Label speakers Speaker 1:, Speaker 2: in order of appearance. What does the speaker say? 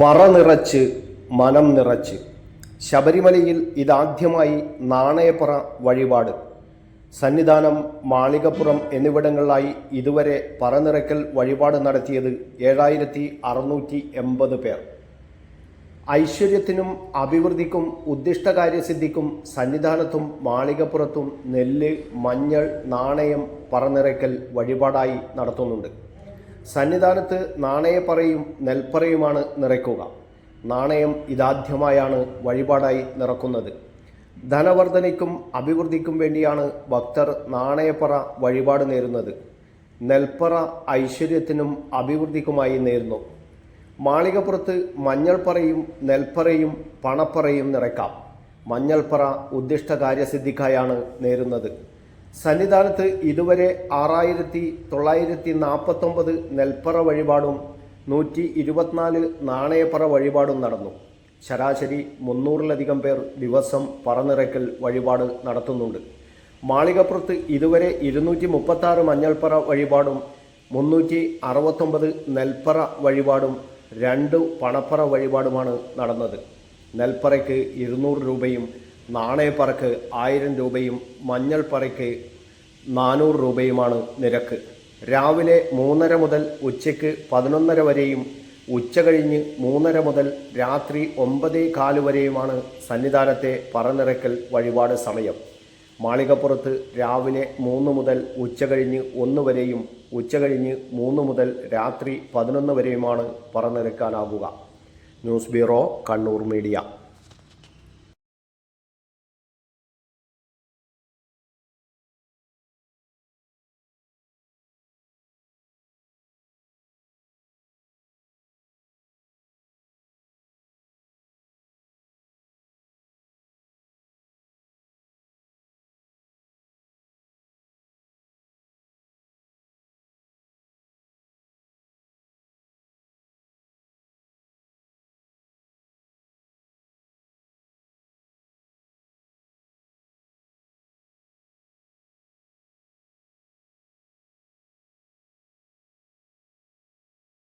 Speaker 1: പറ നിറച്ച് മനം നിറച്ച്. ശബരിമലയിൽ ഇതാദ്യമായി നാണയപ്പറ വഴിപാട്. സന്നിധാനം മാളികപ്പുറം എന്നിവിടങ്ങളിലായി ഇതുവരെ പറനിറക്കൽ വഴിപാട് നടത്തിയത് ഏഴായിരത്തി അറുന്നൂറ്റി എൺപത് പേർ. ഐശ്വര്യത്തിനും അഭിവൃദ്ധിക്കും ഉദ്ദിഷ്ടകാര്യസിദ്ധിക്കും സന്നിധാനത്തും മാളികപ്പുറത്തും നെല്ല് മഞ്ഞൾ നാണയം പറനിറക്കൽ വഴിപാടായി നടത്തുന്നുണ്ട്. സന്നിധാനത്ത് നാണയപ്പറയും നെൽപ്പറയുമാണ് നിറയ്ക്കുക. നാണയം ഇതാദ്യമായാണ് വഴിപാടായി നിറക്കുന്നത്. ധനവർദ്ധനയ്ക്കും അഭിവൃദ്ധിക്കും വേണ്ടിയാണ് ഭക്തർ നാണയപ്പറ വഴിപാട് നേരുന്നത്. നെൽപ്പറ ഐശ്വര്യത്തിനും അഭിവൃദ്ധിക്കുമായി നേരുന്നു. മാളികപ്പുറത്ത് മഞ്ഞൾപ്പറയും നെൽപ്പറയും പണപ്പറയും നിറയ്ക്കാം. മഞ്ഞൾപ്പറ ഉദ്ദിഷ്ട കാര്യസിദ്ധിക്കായാണ് നേരുന്നത്. സന്നിധാനത്ത് ഇതുവരെ ആറായിരത്തി തൊള്ളായിരത്തി നാൽപ്പത്തൊമ്പത് നെൽപ്പറ വഴിപാടും നൂറ്റി ഇരുപത്തിനാല് നാണയപ്പറ വഴിപാടും നടന്നു. ശരാശരി മുന്നൂറിലധികം പേർ ദിവസം പറനിറയ്ക്കൽ വഴിപാട് നടത്തുന്നുണ്ട്. മാളികപ്പുറത്ത് ഇതുവരെ ഇരുന്നൂറ്റി മുപ്പത്താറ് മഞ്ഞൾപ്പറ വഴിപാടും മുന്നൂറ്റി അറുപത്തൊമ്പത് നെൽപ്പറ വഴിപാടും രണ്ട് പണപ്പറ വഴിപാടുമാണ് നടന്നത്. നെൽപ്പറയ്ക്ക് ഇരുന്നൂറ് രൂപയും നാണയപ്പറയ്ക്ക് ആയിരം രൂപയും മഞ്ഞൾപ്പറയ്ക്ക് നാനൂറ് രൂപയുമാണ് നിരക്ക്. രാവിലെ മൂന്നര മുതൽ ഉച്ചയ്ക്ക് പതിനൊന്നര വരെയും ഉച്ച കഴിഞ്ഞ് മൂന്നര മുതൽ രാത്രി ഒമ്പതേ കാൽ വരെയുമാണ് സന്നിധാനത്തെ പറനിറക്കൽ വഴിപാട് സമയം. മാളികപ്പുറത്ത് രാവിലെ മൂന്ന് മുതൽ ഉച്ച കഴിഞ്ഞ് ഒന്ന് വരെയും ഉച്ച കഴിഞ്ഞ് മൂന്ന് മുതൽ രാത്രി പതിനൊന്ന് വരെയുമാണ് പറനിറക്കാനാകുക ന്യൂസ് ബ്യൂറോ കണ്ണൂർ മീഡിയ.